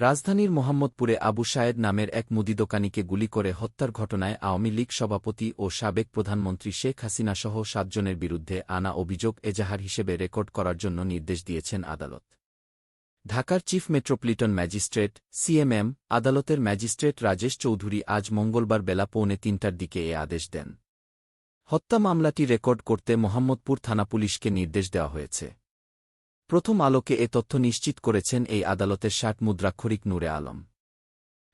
রাজধানীর মোহাম্মদপুরে আবু সায়েদ নামের এক মুদি দোকানিকে গুলি করে হত্যার ঘটনায় আওয়ামী লীগ সভাপতি ও সাবেক প্রধানমন্ত্রী শেখ হাসিনাসহ সাতজনের বিরুদ্ধে আনা অভিযোগ এজাহার হিসেবে রেকর্ড করার জন্য নির্দেশ দিয়েছেন আদালত। ঢাকার চিফ মেট্রোপলিটন ম্যাজিস্ট্রেট সিএমএম আদালতের ম্যাজিস্ট্রেট রাজেশ চৌধুরী আজ মঙ্গলবার বেলা পৌনে তিনটার দিকে এ আদেশ দেন। হত্যা মামলাটি রেকর্ড করতে মোহাম্মদপুর থানা পুলিশকে নির্দেশ দেওয়া হয়েছে। প্রথম আলোকে এ তথ্য নিশ্চিত করেছেন এই আদালতের ষাট মুদ্রাক্ষরিক নূরে আলম।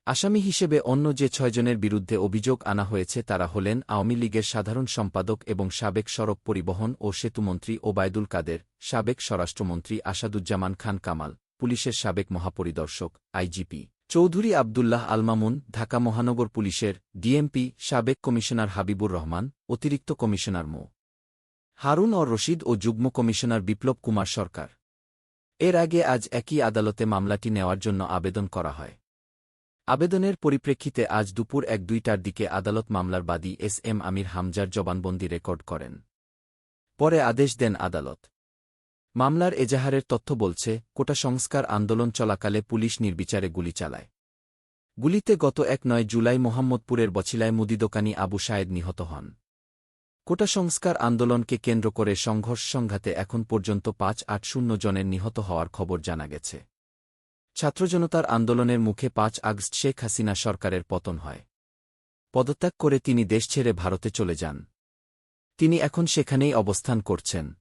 আসামি হিসেবে অন্য যে ছয়জনের বিরুদ্ধে অভিযোগ আনা হয়েছে তারা হলেন আওয়ামী লীগের সাধারণ সম্পাদক এবং সাবেক সড়ক পরিবহন ও সেতুমন্ত্রী ওবায়দুল কাদের, সাবেক স্বরাষ্ট্রমন্ত্রী আসাদুজ্জামান খান কামাল, পুলিশের সাবেক মহাপরিদর্শক, আইজিপি চৌধুরী আবদুল্লাহ আলমামুন, ঢাকা মহানগর পুলিশের ডিএমপি, সাবেক কমিশনার হাবিবুর রহমান, অতিরিক্ত কমিশনার মো. হারুন অর রশিদ ও যুগ্ম কমিশনার বিপ্লব কুমার সরকার। এর আগে আজ একই আদালতে মামলাটি নেওয়ার জন্য আবেদন করা হয়। আবেদনের পরিপ্রেক্ষিতে আজ দুপুর এক দুইটার দিকে আদালত মামলার বাদী এস এম আমির হামজার জবানবন্দি রেকর্ড করেন। পরে আদেশ দেন আদালত। মামলার এজাহারের তথ্য বলছে, কোটা সংস্কার আন্দোলন চলাকালে পুলিশ নির্বিচারে গুলি চালায়। গুলিতে গত এক নয় জুলাই মোহাম্মদপুরের বছিলায় মুদি দোকানি আবু সায়েদ নিহত হন। কোটা সংস্কার আন্দোলনকে কেন্দ্র করে সংঘর্ষ সংঘাতে এখন পর্যন্ত পাঁচ আট শূন্য জনের নিহত হওয়ার খবর জানা গেছে। ছাত্রজনতার আন্দোলনের মুখে পাঁচ আগস্ট শেখ হাসিনা সরকারের পতন হয়। পদত্যাগ করে তিনি দেশ ছেড়ে ভারতে চলে যান। তিনি এখন সেখানেই অবস্থান করছেন।